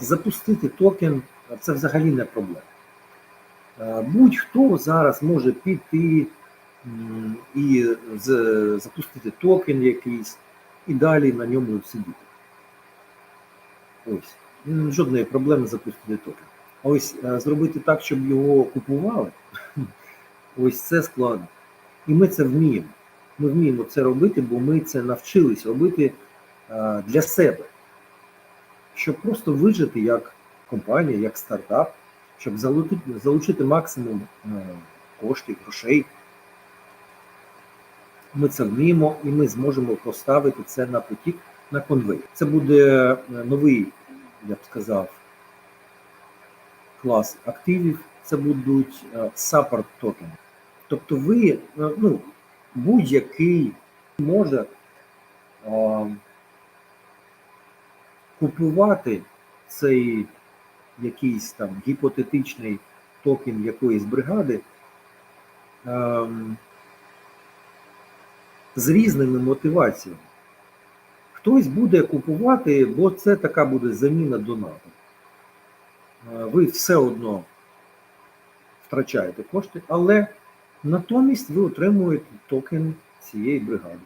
Запустити токен це взагалі не проблема. Е, Будь-хто зараз може піти і запустити токен якийсь і далі на ньому сидіти. Ось. Жодної проблеми запустити токен. А ось е, зробити так, щоб його купували, ось це складно. І ми це вміємо. Ми вміємо це робити, бо ми це навчились робити е, для себе, щоб просто вижити як компанія, як стартап, щоб залучити, максимум е, коштів, грошей. Ми це вміємо і ми зможемо поставити це на потік на конвейер. Це буде е, новий, я б сказав, клас активів. Це будуть саппорт токени. Тобто ви, е, ну, будь-який може а, купувати цей якийсь там гіпотетичний токен якоїсь бригади ем, з різними мотиваціями. Хтось буде купувати, бо це така буде заміна донату. Е, Ви все одно втрачаєте кошти, але натомість ви отримуєте токен цієї бригади.